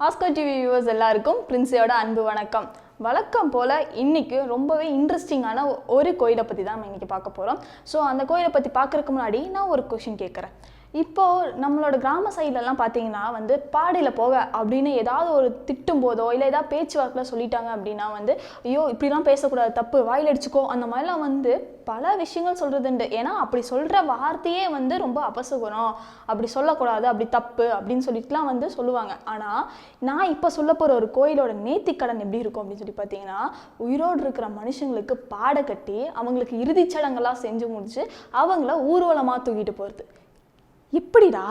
Oscar TV viewers எல்லாருக்கும் பிரின்ஸியோட அன்பு வணக்கம். வழக்கம் போல் இன்றைக்கி ரொம்பவே இன்ட்ரெஸ்டிங்கான ஒரு கோயிலை பற்றி தான் நம்ம இன்றைக்கி பார்க்க போகிறோம் ஸோ அந்த கோயிலை பற்றி பார்க்கறதுக்கு முன்னாடி நான் ஒரு கொஷின் கேட்குறேன் இப்போது நம்மளோட கிராம சைட்லலாம் பார்த்தீங்கன்னா வந்து பாடையில் போக அப்படின்னு ஏதாவது ஒரு திட்டும் போதோ இல்லை ஏதாவது பேச்சுவாக்கில் சொல்லிட்டாங்க அப்படின்னா வந்து ஐயோ இப்படிலாம் பேசக்கூடாது தப்பு வாயில் அடிச்சுக்கோ அந்த மாதிரிலாம் வந்து பல விஷயங்கள் சொல்கிறதுண்டு ஏன்னா அப்படி சொல்கிற வார்த்தையே வந்து ரொம்ப அபசகுணம். அப்படி சொல்லக்கூடாது அப்படி தப்பு அப்படின்னு சொல்லிட்டுலாம் வந்து சொல்லுவாங்க. ஆனால் நான் இப்போ சொல்ல போகிற ஒரு கோயிலோட நேர்த்திக்கடன் எப்படி இருக்கும் அப்படின்னு சொல்லி பார்த்தீங்கன்னா உயிரோடு இருக்கிற மனுஷங்களுக்கு பாடை கட்டி அவங்களுக்கு இறுதிச்சடங்கெல்லாம் செஞ்சு முடிச்சு அவங்கள ஊர்வலமாக தூக்கிட்டு போகிறது எப்படிடா?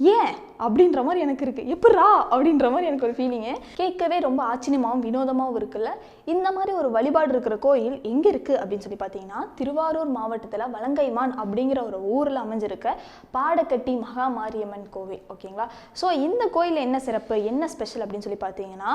ஏன்? அப்படின்ற மாதிரி எனக்கு இருக்குது எப்படிரா அப்படின்ற மாதிரி எனக்கு ஒரு ஃபீலிங்கு கேட்கவே ரொம்ப ஆச்சரியமாகவும் வினோதமாகவும் இருக்குல்ல? இந்த மாதிரி ஒரு வழிபாடு இருக்கிற கோயில் எங்கே இருக்குது அப்படின்னு சொல்லி பார்த்தீங்கன்னா திருவாரூர் மாவட்டத்தில் வலங்கைமான் அப்படிங்கிற ஒரு ஊரில் அமைஞ்சிருக்க பாடக்கட்டி மகா மாரியம்மன் கோவில் ஓகேங்களா ஸோ இந்த கோயிலில் என்ன சிறப்பு என்ன ஸ்பெஷல் அப்படின்னு சொல்லி பார்த்தீங்கன்னா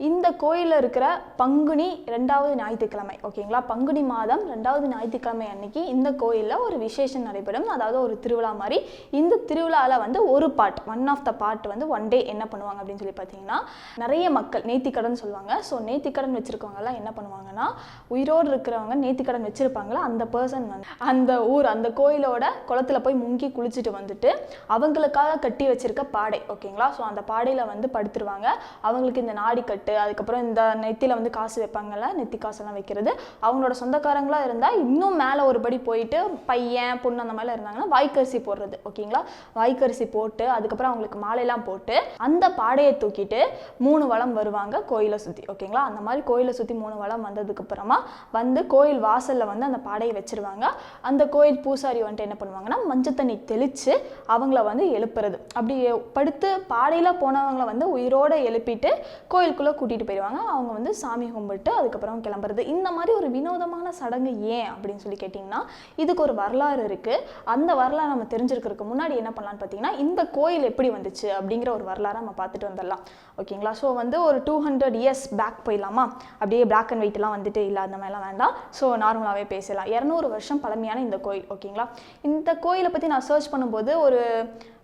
இந்த கோயிலில் இருக்கிற பங்குனி ரெண்டாவது ஞாயிற்றுக்கிழமை ஓகேங்களா? பங்குனி மாதம் ரெண்டாவது ஞாயிற்றுக்கிழமை அன்னைக்கு இந்த கோயிலில் ஒரு விசேஷம் நடைபெறும். அதாவது ஒரு திருவிழா மாதிரி. இந்த திருவிழாவில் வந்து ஒரு part one of the part வந்து ஒன் டே என்ன பண்ணுவாங்க அப்படின்னு சொல்லி பார்த்தீங்கன்னா நிறைய மக்கள் நேர்த்திக்கடன் சொல்லுவாங்க. ஸோ நேத்திக்கடன் வச்சுருக்கவங்கலாம் என்ன பண்ணுவாங்கன்னா உயிரோடு இருக்கிறவங்க நேர்த்திக்கடன் வச்சுருப்பாங்களா? அந்த பர்சன் வந்து அந்த ஊர் அந்த கோயிலோட குளத்துல போய் முங்கி குளிச்சுட்டு வந்துட்டு அவங்களுக்காக கட்டி வச்சிருக்க பாடை ஓகேங்களா? ஸோ அந்த பாடையில் வந்து படுத்துருவாங்க. அவங்களுக்கு இந்த நாடி கட்டி அதுக்கப்புறம் இந்த நெத்தியில் வந்து காசு வைப்பாங்கல்ல நெத்தி காசெல்லாம் வைக்கிறது. அவங்களோட சொந்தக்காரங்களாக இருந்தால் இன்னும் மேலே ஒரு படி போயிட்டு பையன் பொண்ணு அந்த மாதிரிலாம் இருந்தாங்கன்னா வாய்க்கரிசி போடுறது ஓகேங்களா? வாய்க்கரிசி போட்டு அதுக்கப்புறம் அவங்களுக்கு மாலையெல்லாம் போட்டு அந்த பாடையை தூக்கிட்டு மூணு வளம் வருவாங்க கோயிலை சுற்றி ஓகேங்களா? அந்த மாதிரி கோயிலை சுற்றி மூணு வளம் வந்ததுக்கப்புறமா வந்து கோயில் வாசலில் வந்து அந்த பாடையை வச்சுருவாங்க. அந்த கோயில் பூசாரி வந்துட்டு என்ன பண்ணுவாங்கன்னா மஞ்சள் தண்ணி தெளித்து அவங்கள வந்து எழுப்புறது. அப்படி படுத்து பாடையில் போனவங்கள வந்து உயிரோடு எழுப்பிட்டு கோயிலுக்குள்ளே கூட்டிகிட்டு போயிடுவாங்க. அவங்க வந்து சாமி கும்பிட்டு அதுக்கப்புறம் கிளம்புறது. இந்த மாதிரி ஒரு வினோதமான சடங்கு ஏன் அப்படின்னு சொல்லி கேட்டிங்கன்னா இதுக்கு ஒரு வரலாறு இருக்குது அந்த வரலாறு நம்ம தெரிஞ்சிருக்கிறதுக்கு முன்னாடி என்ன பண்ணலாம்னு பார்த்தீங்கன்னா இந்த கோயில் எப்படி வந்துச்சு அப்படிங்கிற ஒரு வரலாறை நம்ம பார்த்துட்டு வந்துடலாம். ஓகேங்களா? ஸோ வந்து ஒரு டூ ஹண்ட்ரட் இயர்ஸ் பேக் போயிடலாமா? அப்படியே பிளாக் அண்ட் ஒயிட்லாம் வந்துட்டு இல்லை அந்த மாதிரிலாம் வேண்டாம். ஸோ நார்மலாகவே பேசலாம். இரநூறு வருஷம் பழமையான இந்த கோயில் ஓகேங்களா? இந்த கோயிலை பற்றி நான் சர்ச் பண்ணும்போது ஒரு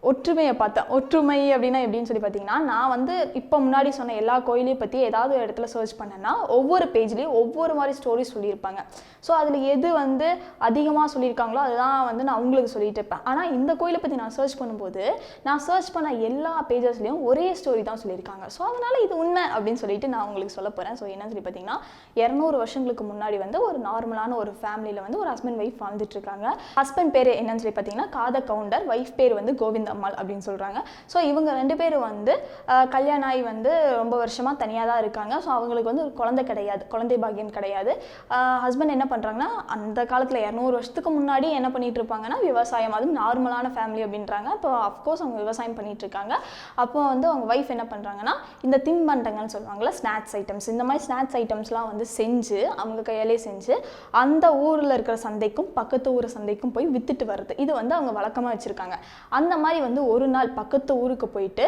ஒற்றுமையை பார்த்தேன். ஒற்றுமை அப்படின்னா எப்படின்னு சொல்லி பார்த்தீங்கன்னா நான் வந்து இப்போ முன்னாடி சொன்ன எல்லா கோயிலையும் பற்றி ஏதாவது ஒரு இடத்துல சர்ச் பண்ணேன்னா ஒவ்வொரு பேஜ்லேயும் ஒவ்வொரு மாதிரி ஸ்டோரி சொல்லியிருப்பாங்க. ஸோ அதில் எது வந்து அதிகமாக சொல்லியிருக்காங்களோ அதுதான் வந்து நான் உங்களுக்கு சொல்லிட்டு இருப்பேன். ஆனால் இந்த கோயிலை பற்றி நான் சர்ச் பண்ணும்போது நான் சர்ச் பண்ண எல்லா பேஜஸ்லேயும் ஒரே ஸ்டோரி தான் சொல்லியிருக்காங்க. ஸோ அதனால் இது உண்மை அப்படின்னு சொல்லிட்டு நான் உங்களுக்கு சொல்ல போகிறேன் ஸோ என்னன்னு சொல்லி பார்த்தீங்கன்னா இரநூறு வருஷங்களுக்கு முன்னாடி வந்து ஒரு நார்மலான ஒரு ஃபேமிலியில் வந்து ஒரு ஹஸ்பண்ட் ஒய்ஃப் வாழ்ந்துட்டு இருக்காங்க. ஹஸ்பண்ட் பேர் என்னன்னு சொல்லி பார்த்தீங்கன்னா காத கவுண்டர் ஒய்ஃப் பேர் வந்து கோவிந்த அம்மாள் அப்படின்னு சொல்கிறாங்க ஸோ இவங்க ரெண்டு பேரும் வந்து கல்யாணம் ஆகி வந்து ரொம்ப வருஷமாக தனியாக தான் இருக்காங்க. ஸோ அவங்களுக்கு வந்து ஒரு குழந்தை கிடையாது குழந்தை பாக்கியம் கிடையாது. ஹஸ்பண்ட் என்ன பண்ணுறாங்கன்னா அந்த காலத்தில் இரநூறு வருஷத்துக்கு முன்னாடி என்ன பண்ணிட்டு இருப்பாங்கன்னா விவசாயம் அதுவும் நார்மலான ஃபேமிலி அப்படின்றாங்க. இப்போ அஃப்கோர்ஸ் அவங்க விவசாயம் பண்ணிட்டு இருக்காங்க. அப்போ வந்து அவங்க ஒய்ஃப் என்ன பண்ணுறாங்கன்னா இந்த தின்பண்டங்கள்னு சொல்லுவாங்கள்ல ஸ்நாக்ஸ் ஐட்டம்ஸ் இந்த மாதிரி ஸ்நாக்ஸ் ஐட்டம்ஸ்லாம் வந்து செஞ்சு அவங்க கையாலே செஞ்சு அந்த ஊரில் இருக்கிற சந்தைக்கும் பக்கத்து ஊர் சந்தைக்கும் போய் வித்துட்டு வருது இது வந்து அவங்க வழக்கமாக வச்சுருக்காங்க. அந்த மாதிரி வந்து ஒரு நாள் பக்கத்து ஊருக்கு போயிட்டு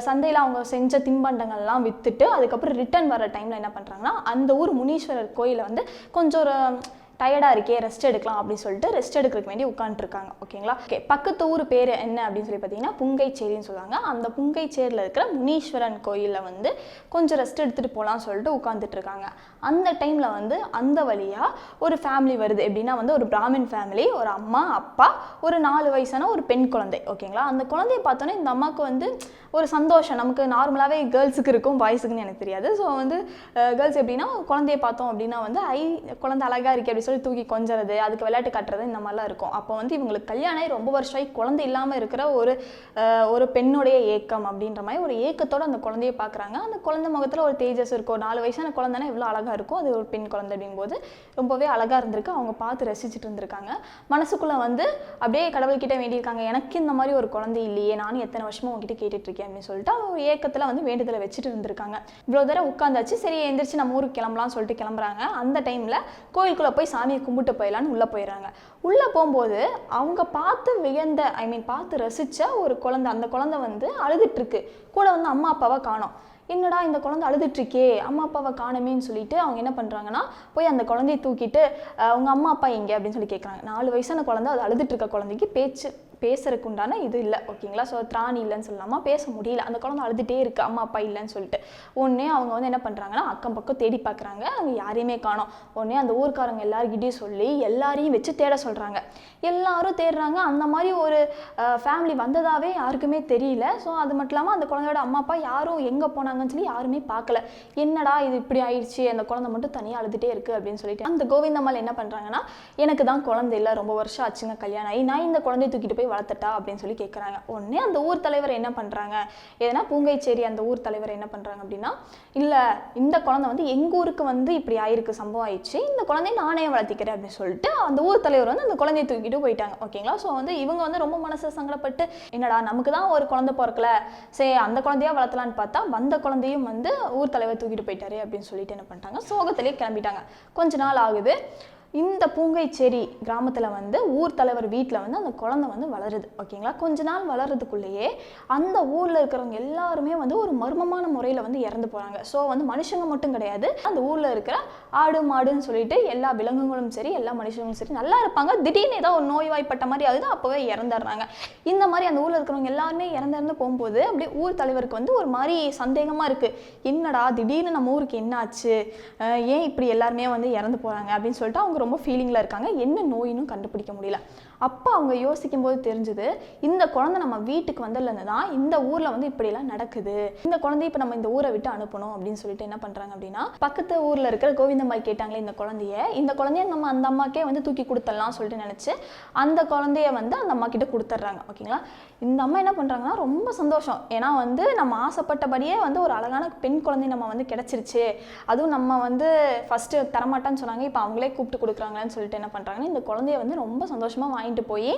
சந்தையில் அவங்க செஞ்ச தின்பண்டங்கள்லாம் விற்றுட்டு அதுக்கப்புறம் ரிட்டர்ன் வர டைமில் என்ன பண்ணுறாங்கன்னா அந்த ஊர் முனீஸ்வரர் கோயிலை வந்து கொஞ்சம் ஒரு டயர்டாக இருக்கே ரெஸ்ட் எடுக்கலாம் அப்படின்னு சொல்லிட்டு ரெஸ்ட் எடுக்கிறதுக்கு வேண்டி உட்காந்துருக்காங்க ஓகேங்களா ஓகே பக்கத்து ஊர் பேர் என்ன அப்படின்னு சொல்லி பார்த்தீங்கன்னா புங்கைச்சேரின்னு சொல்லுவாங்க. அந்த புங்கைச்சேரியில் இருக்கிற முனீஸ்வரன் கோயிலில் வந்து கொஞ்சம் ரெஸ்ட் எடுத்துகிட்டு போகலாம்னு சொல்லிட்டு உட்காந்துட்டு இருக்காங்க அந்த டைமில் வந்து அந்த வழியாக ஒரு ஃபேமிலி வருது. எப்படின்னா வந்து ஒரு பிராமின் ஃபேமிலி ஒரு அம்மா அப்பா ஒரு நாலு வயசான ஒரு பெண் குழந்தை. ஓகேங்களா அந்த குழந்தைய பார்த்தோன்னே இந்த அம்மாவுக்கு வந்து ஒரு சந்தோஷம். நமக்கு நார்மலாகவே கேர்ள்ஸுக்கு இருக்கும் பாய்ஸுக்குன்னு எனக்கு தெரியாது. ஸோ வந்து கேர்ள்ஸ் எப்படின்னா குழந்தைய பார்த்தோம் அப்படின்னா வந்து ஐ குழந்தை அழகாக இருக்கே அப்படி சொல்லி தூக்கி கொஞ்சறது அதுக்கு விளையாட்டு காட்டுறது இந்த மாதிரிலாம் இருக்கும். அப்போ வந்து இவங்களுக்கு கல்யாணம் ஆகி ரொம்ப வருஷம் ஆகி குழந்தை இல்லாமல் இருக்கிற ஒரு ஒரு பெண்ணுடைய ஏக்கம் அப்படின்ற மாதிரி ஒரு ஏக்கத்தோட அந்த குழந்தைய பார்க்குறாங்க அந்த குழந்தை முகத்தில் ஒரு தேஜஸ் இருக்கும் நாலு வயசான குழந்தைனா எவ்வளோ அழகாக இருக்கும் அது ஒரு பெண் குழந்தை அப்படிங்கும்போது ரொம்பவே அழகாக இருந்திருக்கு. அவங்க பார்த்து ரசிச்சுட்டு இருந்திருக்காங்க. மனசுக்குள்ளே வந்து அப்படியே கடவுள்கிட்ட வேண்டியிருக்காங்க எனக்கு இந்த மாதிரி ஒரு குழந்தை இல்லையே நானும் எத்தனை வருஷமும் உங்ககிட்ட கேட்டுட்டு இருக்கேன் அப்படின்னு சொல்லிட்டு அவங்க ஏக்கத்தில் வந்து வேண்டுதலை வச்சுட்டு இருந்திருக்காங்க. இவ்வளோ தடவை உட்காந்தாச்சு சரி எந்திரிச்சு நம்ம ஊருக்கு கிளம்பலாம்னு சொல்லிட்டு கிளம்புறாங்க. அந்த டைமில் கோயிலுக்குள்ளே போய் சாமியை கும்பிட்டு போயிடலான்னு உள்ளே போயிடுறாங்க உள்ளே போகும்போது அவங்க பார்த்து வியந்த ஐ மீன் பார்த்து ரசித்த ஒரு குழந்தை அந்த குழந்தை வந்து அழுதுட்டுருக்கு. கூட வந்து அம்மா அப்பாவை காணோம். என்னடா இந்த குழந்தை அழுதுட்ருக்கே அம்மா அப்பாவை காணுமேன்னு சொல்லிட்டு அவங்க என்ன பண்ணுறாங்கன்னா போய் அந்த குழந்தைய தூக்கிட்டு உங்கள் அம்மா அப்பா எங்கே? அப்படின்னு சொல்லி கேட்குறாங்க நாலு வயசான குழந்தை அது அழுதுட்டு இருக்க குழந்தைக்கு பேச்சு. பேசுறதுக்கு உண்டான இது இல்லை ஓகேங்களா? ஸோ திராணி இல்லைன்னு சொல்லலாமா பேச முடியல. அந்த குழந்தை அழுதுகிட்டே இருக்குது அம்மா அப்பா இல்லைன்னு சொல்லிட்டு. உடனே அவங்க வந்து என்ன பண்ணுறாங்கன்னா அக்கம் பக்கம் தேடி பார்க்குறாங்க அங்கே யாரையுமே காணோம். உடனே அந்த ஊர்க்காரங்க எல்லாருக்கிட்டையும் சொல்லி எல்லாரையும் வச்சு தேட சொல்கிறாங்க எல்லாரும் தேடுறாங்க. அந்த மாதிரி ஒரு ஃபேமிலி வந்ததாகவே யாருக்குமே தெரியல. ஸோ அது மட்டும் இல்லாமல் அந்த குழந்தையோட அம்மா அப்பா யாரும் எங்கே போனாங்கன்னு சொல்லி யாருமே பார்க்கல என்னடா இது இப்படி ஆயிடுச்சு? அந்த குழந்தை மட்டும் தனியாக அழுதுகிட்டே இருக்குது அப்படின்னு சொல்லிட்டு. அந்த கோவிந்தம்மாள் என்ன பண்ணுறாங்கன்னா எனக்கு தான் குழந்தை இல்லை ரொம்ப வருஷம் ஆச்சுங்க கல்யாணம் ஆகி. நான் இந்த குழந்தைய தூக்கிட்டு போய் வளர்த்துட்டா அப்படின்னு சொல்லி கேட்குறாங்க உடனே அந்த ஊர் தலைவர் என்ன பண்ணுறாங்க எதனா பூங்கைச்சேரி அந்த ஊர் தலைவர் என்ன பண்ணுறாங்க அப்படின்னா இல்லை இந்த குழந்தை வந்து எங்கள் ஊருக்கு வந்து இப்படி ஆயிருக்கு சம்பவம் ஆயிடுச்சு. இந்த குழந்தைய நானே வளர்த்திக்கிறேன் அப்படின்னு சொல்லிட்டு அந்த ஊர் தலைவர் வந்து அந்த குழந்தைய தூக்கிட்டு போயிட்டாங்க. ஓகேங்களா ஸோ வந்து இவங்க வந்து ரொம்ப மனசு சங்கடப்பட்டு என்னடா நமக்கு தான் ஒரு குழந்தை பிறக்கல. சரி அந்த குழந்தையா வளர்த்தலான்னு பார்த்தா வந்த குழந்தையும் வந்து ஊர் தலைவர் தூக்கிட்டு போயிட்டாரு அப்படின்னு சொல்லிட்டு என்ன பண்ணிட்டாங்க? சோகத்திலே கிளம்பிட்டாங்க. கொஞ்ச நாள் ஆகுது. இந்த பூங்கைச்சேரி கிராமத்தில் வந்து ஊர் தலைவர் வீட்டில் வந்து அந்த குழந்தை வந்து வளருது ஓகேங்களா? கொஞ்ச நாள் வளர்றதுக்குள்ளேயே அந்த ஊரில் இருக்கிறவங்க எல்லாருமே வந்து ஒரு மர்மமான முறையில் வந்து இறந்து போகிறாங்க ஸோ வந்து மனுஷங்க மட்டும் கிடையாது. அந்த ஊரில் இருக்கிற ஆடு மாடுன்னு சொல்லிட்டு எல்லா விலங்குகளும் சரி எல்லா மனுஷங்களும் சரி நல்லா இருப்பாங்க. திடீர்னு ஏதோ ஒரு நோய்வாய்ப்பட்ட மாதிரி ஆகுது அப்போவே இறந்துடுறாங்க. இந்த மாதிரி அந்த ஊரில் இருக்கிறவங்க எல்லாருமே இறந்து போகும்போது அப்படியே ஊர் தலைவருக்கு வந்து ஒரு மாதிரி சந்தேகமாக இருக்குது என்னடா திடீர்னு நம்ம ஊருக்கு என்ன ஆச்சு ஏன் இப்படி எல்லாருமே வந்து இறந்து போகிறாங்க அப்படின்னு சொல்லிட்டு அவங்க ரொம்ப ஃபீலிங்கில் இருக்காங்க. என்ன நோயினும் கண்டுபிடிக்க முடியல. அப்போ அவங்க யோசிக்கும் போது தெரிஞ்சுது இந்த குழந்தை நம்ம வீட்டுக்கு வந்ததுலேருந்து தான் இந்த ஊரில் வந்து இப்படியெல்லாம் நடக்குது. இந்த குழந்தைய இப்போ நம்ம இந்த ஊரை விட்டு அனுப்பணும் அப்படின்னு சொல்லிட்டு என்ன பண்ணுறாங்க அப்படின்னா பக்கத்து ஊரில் இருக்கிற கோவிந்தம்மாய் கேட்டாங்களே இந்த குழந்தைய இந்த குழந்தைய நம்ம அந்த அம்மாக்கே வந்து தூக்கி கொடுத்துடலாம் சொல்லிட்டு நினச்சி அந்த குழந்தைய வந்து அந்த அம்மா கிட்ட கொடுத்துட்றாங்க. ஓகேங்களா? இந்த அம்மா என்ன பண்ணுறாங்கன்னா ரொம்ப சந்தோஷம். ஏன்னா வந்து நம்ம ஆசைப்பட்டபடியே வந்து ஒரு அழகான பெண் குழந்தை நம்ம வந்து கிடச்சிருச்சு. அதுவும் நம்ம வந்து ஃபஸ்ட்டு தரமாட்டான்னு சொன்னாங்க. இப்போ அவங்களே கூப்பிட்டு கொடுக்குறாங்களான்னு சொல்லிட்டு என்ன பண்ணுறாங்கன்னா இந்த குழந்தைய வந்து ரொம்ப சந்தோஷமாக வாங்கி வாங்கிட்டு போய்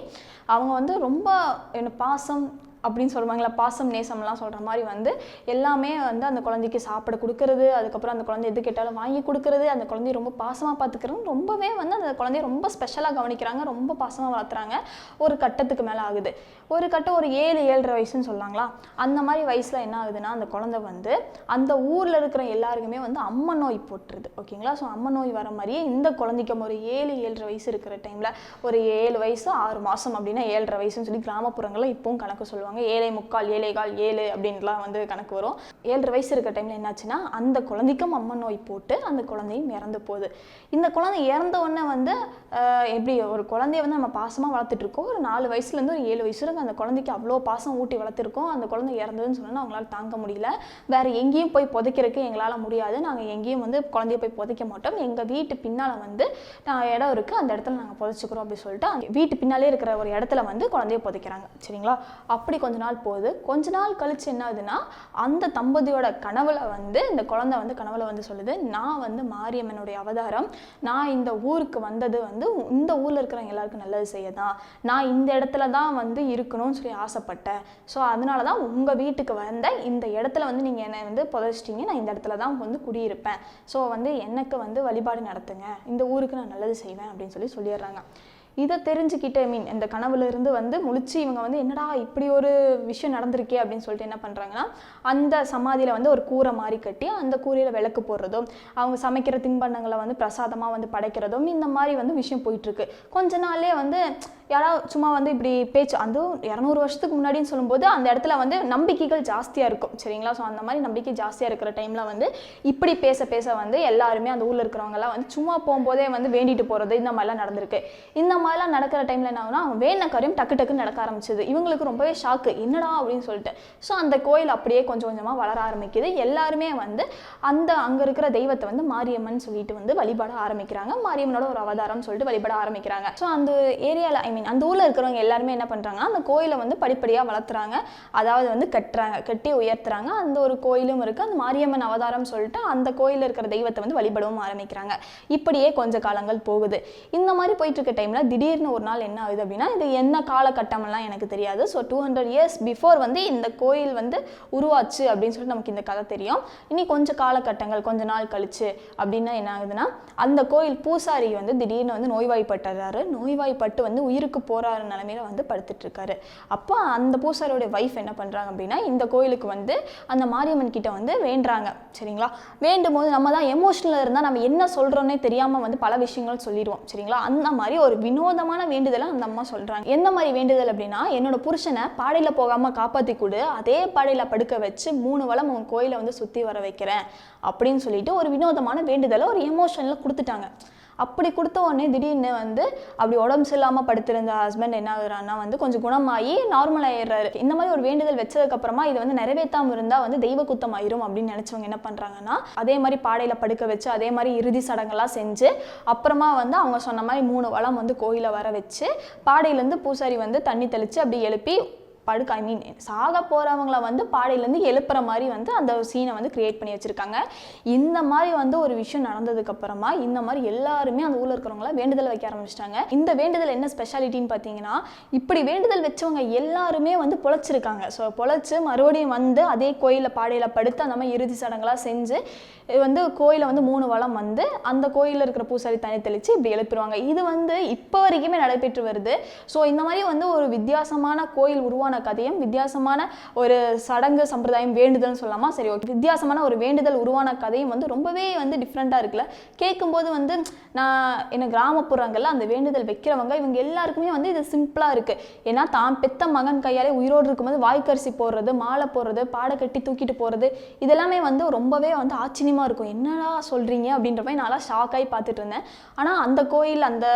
அவங்க வந்து ரொம்ப என்ன பாசம் அப்படின்னு சொல்லுவாங்களா பாசம் நேசம்லாம் சொல்கிற மாதிரி வந்து எல்லாமே வந்து அந்த குழந்தைக்கு சாப்பிட கொடுக்கறது அதுக்கப்புறம் அந்த குழந்தை எது கேட்டாலும் வாங்கி கொடுக்கறது அந்த குழந்தைய ரொம்ப பாசமாக பார்த்துக்கிறது ரொம்பவே வந்து அந்த குழந்தைய ரொம்ப ஸ்பெஷலாக கவனிக்கிறாங்க ரொம்ப பாசமாக வளர்த்துறாங்க. ஒரு கட்டத்துக்கு மேலே ஆகுது. ஒரு கட்டம் ஒரு ஏழு ஏழரை வயசுன்னு சொல்லாங்களா? அந்த மாதிரி வயசில் என்ன ஆகுதுன்னா அந்த குழந்தை வந்து அந்த ஊரில் இருக்கிற எல்லாருக்குமே வந்து அம்ம நோய் போட்டுருது. ஓகேங்களா? ஸோ அம்ம நோய் வர மாதிரியே இந்த குழந்தைக்கும் ஒரு ஏழு ஏழரை வயசு இருக்கிற டைமில் ஒரு ஏழு வயசு ஆறு மாதம் அப்படின்னா ஏழரை வயசுன்னு சொல்லி கிராமப்புறங்களில் இப்போவும் கணக்கு சொல்லுவாங்க. ஏழை முக்கால் ஏழை கால் ஏழு அப்படின்லாம் வந்து கணக்கு வரும். ஏழரை வயசு இருக்க டைமில் என்னாச்சுன்னா அந்த குழந்தைக்கும் அம்ம நோய் போட்டு அந்த குழந்தையும் இறந்து போகுது. இந்த குழந்தை இறந்த உடனே வந்து எப்படி ஒரு குழந்தைய வந்து நம்ம பாசமாக வளர்த்துட்ருக்கோம் ஒரு நாலு வயசுலேருந்து ஒரு ஏழு வயசு வரைக்கும் அந்த குழந்தைக்கு அவ்வளோ பாசம் ஊட்டி வளர்த்துருக்கோம். அந்த குழந்தை இறந்ததுன்னு சொன்னால் அவங்களால தாங்க முடியல. வேறு எங்கேயும் போய் புதைக்கிறதுக்கு எங்களால் முடியாது. நாங்கள் எங்கேயும் வந்து குழந்தைய போய் புதைக்க மாட்டோம். எங்கள் வீட்டு பின்னால் வந்து நான் இடம் இருக்குது அந்த இடத்துல நாங்கள் புதைச்சிக்கிறோம் அப்படின்னு சொல்லிட்டு அங்கே வீட்டு பின்னாலே இருக்கிற ஒரு இடத்துல வந்து குழந்தைய புதைக்கிறாங்க. சரிங்களா? அப்படி கொஞ்ச நாள் போகுது. கொஞ்ச நாள் கழிச்சு என்ன ஆகுதுன்னா அந்த தம்பதியோட கனவுல வந்து இந்த குழந்தை வந்து கனவுல வந்து சொல்லுது நான் வந்து மாரியம்மனுடைய அவதாரம். நான் இந்த ஊருக்கு வந்தது வந்து இந்த ஊரில் இருக்கிறவங்க எல்லாருக்கும் நல்லது செய்ய தான் நான் இந்த இடத்துல தான் வந்து இருக்கணும்னு சொல்லி ஆசைப்பட்டேன். ஸோ அதனால தான் உங்கள் வீட்டுக்கு வந்த இந்த இடத்துல வந்து நீங்கள் என்னை வந்து புதைச்சிட்டீங்க. நான் இந்த இடத்துல தான் வந்து குடியிருப்பேன். ஸோ வந்து எனக்கு வந்து வழிபாடு நடத்துங்க. இந்த ஊருக்கு நான் நல்லது செய்வேன். அப்படின்னு சொல்லி சொல்லிடுறாங்க. இதை தெரிஞ்சுக்கிட்டு ஐ மீன் இந்த கனவுலேருந்து வந்து முழிச்சு இவங்க வந்து என்னடா இப்படி ஒரு விஷயம் நடந்திருக்கே? அப்படின்னு சொல்லிட்டு என்ன பண்ணுறாங்கன்னா அந்த சமாதியில் வந்து ஒரு கூரை மாதிரி கட்டி அந்த கூரையில் விளக்கு போடுறதும் அவங்க சமைக்கிற தின்பண்டங்களை வந்து பிரசாதமாக வந்து படைக்கிறதும் இந்த மாதிரி வந்து விஷயம் போயிட்டுருக்கு. கொஞ்ச நாளே வந்து யாராவது சும்மா வந்து இப்படி பேச்சு அதுவும் இரநூறு வருஷத்துக்கு முன்னாடின்னு சொல்லும்போது அந்த இடத்துல வந்து நம்பிக்கைகள் ஜாஸ்தியாக இருக்கும். சரிங்களா? ஸோ அந்த மாதிரி நம்பிக்கை ஜாஸ்தியாக இருக்கிற டைமில் வந்து இப்படி பேச பேச வந்து எல்லாருமே அந்த ஊரில் இருக்கிறவங்கலாம் வந்து சும்மா போகும்போதே வந்து வேண்டிட்டு போகிறது இந்த மாதிரிலாம் நடந்திருக்கு. இந்த மாதிரிலாம் நடக்கிற டைமில் என்ன ஆகுனா அவங்க வேண காரியம் டக்கு டக்குன்னு நடக்க ஆரம்பிச்சது. இவங்களுக்கு ரொம்பவே ஷாக்கு என்னடா? அப்படின்னு சொல்லிட்டு. ஸோ அந்த கோயில் அப்படியே கொஞ்சம் கொஞ்சமாக வளர ஆரம்பிக்குது. எல்லாருமே வந்து அந்த அங்கே இருக்கிற தெய்வத்தை வந்து மாரியம்மன் சொல்லிட்டு வந்து வழிபாட ஆரம்பிக்கிறாங்க. மாரியம்மனோட ஒரு அவதாரம் சொல்லிட்டு வழிபட ஆரம்பிக்கிறாங்க. ஸோ அந்த ஏரியாவில் ஐ மீன் அந்த ஊரில் இருக்கிறவங்க எல்லாருமே என்ன பண்ணுறாங்கன்னா அந்த கோயிலை வந்து படிப்படியாக வளர்த்துறாங்க. அதாவது வந்து கட்டுறாங்க கட்டி உயர்த்துறாங்க. அந்த ஒரு கோயிலும் இருக்குது அந்த மாரியம்மன் அவதாரம் சொல்லிட்டு அந்த கோயிலில் இருக்கிற தெய்வத்தை வந்து வழிபடவும் ஆரம்பிக்கிறாங்க. இப்படியே கொஞ்ச காலங்கள் போகுது. இந்த மாதிரி போயிட்டு இருக்க டைமில் திடீர்னு ஒரு நாள் என்ன ஆகுது அப்படின்னா இது என்ன காலகட்டமெல்லாம் எனக்கு தெரியாது. So two hundred years before வந்து இந்த கோயில் வந்து உருவாச்சு அப்படின்னு சொல்லிட்டு நமக்கு இந்த கதை தெரியும். இனி கொஞ்சம் காலகட்டங்கள் கொஞ்ச நாள் கழிச்சு அப்படின்னா என்ன ஆகுதுன்னா அந்த கோயில் பூசாரி வந்து திடீர்னு வந்து நோய்வாய்ப்பட்டுறாரு. நோய்வாய்ப்பட்டு வந்து உயிருக்கு போறாரு நிலமையில வந்து படுத்துட்ருக்காரு அப்போ அந்த பூசாரியோட வைஃப் என்ன பண்ணுறாங்க அப்படின்னா இந்த கோயிலுக்கு வந்து அந்த மாரியம்மன் கிட்ட வந்து வேண்டுறாங்க. சரிங்களா? வேண்டும் போது நம்ம தான் எமோஷனலாக இருந்தால் நம்ம என்ன சொல்கிறோன்னே தெரியாமல் வந்து பல விஷயங்கள் சொல்லிடுவோம். சரிங்களா? அந்த மாதிரி ஒரு வினோ வினோதமான வேண்டுதலை அந்த அம்மா சொல்கிறாங்க எந்த மாதிரி வேண்டுதல் அப்படின்னா என்னோட புருஷனை பாடையில் போகாமல் காப்பாற்றி கொடு அதே பாடையில் படுக்க வச்சு மூணு வளம் உன் கோயிலை வந்து சுற்றி வர வைக்கிறேன் அப்படின்னு சொல்லிட்டு ஒரு வினோதமான வேண்டுதலை ஒரு எமோஷனில் கொடுத்துட்டாங்க. அப்படி கொடுத்த உடனே திடீர்னு வந்து அப்படி உடம்பு சரியில்லாமல் படுத்திருந்த ஹஸ்பண்ட் என்ன ஆகுறான்னா வந்து கொஞ்சம் குணமாகி நார்மல் ஆயிடுறாரு. இந்த மாதிரி ஒரு வேண்டுதல் வச்சதுக்கப்புறமா இது வந்து நிறைவேற்றாமல் இருந்தால் வந்து தெய்வ குத்தம் ஆயிரும் அப்படின்னு நினச்சவங்க என்ன பண்ணுறாங்கன்னா அதே மாதிரி பாடையில் படுக்க வச்சு அதே மாதிரி இறுதி சடங்கெல்லாம் செஞ்சு அப்புறமா வந்து அவங்க சொன்ன மாதிரி மூணு வளம் வந்து கோயிலை வர வச்சு பாடையிலேருந்து பூசாரி வந்து தண்ணி தெளித்து அப்படி எழுப்பி படுக்க ஐ மீன் சாக போகிறவங்கள வந்து பாடையிலேருந்து எழுப்புற மாதிரி வந்து அந்த சீனை வந்து கிரியேட் பண்ணி வச்சுருக்காங்க. இந்த மாதிரி வந்து ஒரு விஷயம் நடந்ததுக்கப்புறமா இந்த மாதிரி எல்லாருமே அந்த ஊரில் இருக்கிறவங்கள வேண்டுதல் வைக்க ஆரம்பிச்சிட்டாங்க. இந்த வேண்டுதல் என்ன ஸ்பெஷாலிட்டின்னு பார்த்தீங்கன்னா இப்படி வேண்டுதல் வச்சவங்க எல்லாருமே வந்து பொழைச்சிருக்காங்க. ஸோ பொழைச்சி மறுபடியும் வந்து அதே கோயிலில் பாடையில் படுத்து அந்த மாதிரி இறுதி சடங்கெல்லாம் செஞ்சு வந்து கோயிலை வந்து மூணு வளம் வந்து அந்த கோயிலில் இருக்கிற பூசாரி தனி தெளித்து இப்படி எழுப்பிடுவாங்க. இது வந்து இப்போ வரைக்குமே நடைபெற்று வருது. ஸோ இந்த மாதிரி வந்து ஒரு வித்தியாசமான கோயில் உருவான கதையும் வித்தியாசமான ஒரு சடங்கு சம்பிரதாயம் வேண்டுதல்னு சொல்லலாமா? சரி ஓகே வித்தியாசமான ஒரு வேண்டுதல் உருவான கதையும் வந்து ரொம்பவே வந்து டிஃப்ரெண்ட்டாக இருக்குல்ல? கேட்கும்போது வந்து நான் என்ன கிராமப்புறங்களில் அந்த வேண்டுதல் வைக்கிறவங்க இவங்க எல்லாருக்குமே வந்து இது சிம்பிளாக இருக்குது ஏன்னா தான் பெத்த மகன் கையாலே உயிரோடு இருக்கும்போது வாய்க்கரிசி போடுறது மாலை போடுறது பாடை கட்டி தூக்கிட்டு போகிறது இதெல்லாமே வந்து ரொம்பவே வந்து ஆச்சரியமாக இருக்கும். என்னடா சொல்கிறீங்க அப்படின்ற மாதிரி நான்லாம் ஷாக் ஆகி பார்த்துட்டு இருந்தேன். ஆனால் அந்த கோயில் அந்த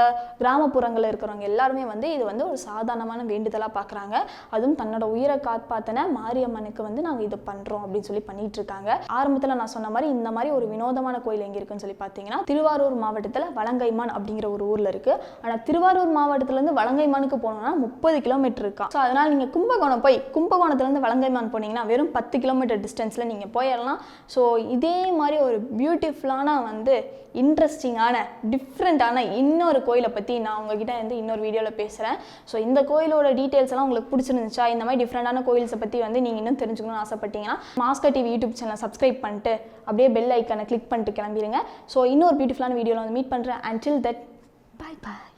கிராமப்புறங்களில் இருக்கிறவங்க எல்லாருமே வந்து இது வந்து ஒரு சாதாரணமான வேண்டுதலாக பார்க்குறாங்க. அது அதுவும் தன்னோட உயிரை காப்பாற்றின மாரியம்மனுக்கு வந்து நாங்கள் இது பண்ணுறோம் அப்படின்னு சொல்லி பண்ணிட்டு இருக்காங்க. ஆரம்பத்தில் நான் சொன்ன மாதிரி இந்த மாதிரி ஒரு வினோதமான கோயில் எங்கே இருக்குன்னு சொல்லி பார்த்தீங்கன்னா திருவாரூர் மாவட்டத்தில் வலங்கைமான் அப்படிங்கிற ஒரு ஊரில் இருக்குது ஆனால் திருவாரூர் மாவட்டத்துலேருந்து வலங்கைமானுக்கு போனோம்னா முப்பது கிலோமீட்டர் இருக்கா. ஸோ அதனால் நீங்கள் கும்பகோணம் போய் கும்பகோணத்துலேருந்து வலங்கைமான் போனீங்கன்னா வெறும் பத்து கிலோமீட்டர் டிஸ்டன்ஸில் நீங்கள் போயிடலாம். ஸோ இதே மாதிரி ஒரு பியூட்டிஃபுல்லான வந்து இன்ட்ரெஸ்டிங்கான டிஃப்ரெண்ட்டான இன்னொரு கோயிலை பற்றி நான் உங்ககிட்ட வந்து இன்னொரு வீடியோவில் பேசுகிறேன் ஸோ இந்த கோயிலோட டீட்டெயில்ஸ் எல்லாம் உங்களுக்கு பிடிச்சிருந்துச்சா இந்த மாதிரி டிஃப்ரெண்டான கோயில்ஸை பற்றி வந்து நீங்கள் இன்னும் தெரிஞ்சுக்கணும்னு ஆசைப்பட்டீங்கன்னா மாஸ்கர் டிவி யூடியூப் சேனல் சப்ஸ்கிரைப் பண்ணிட்டு அப்படியே பெல் ஐக்கனை கிளிக் பண்ணிட்டு கிளம்பிடுங்க ஸோ இன்னொரு பியூட்டிஃபுல்லான வீடியோவில் வந்து மீட் பண்ணுறேன் அண்டில் தட் பாய் பாய்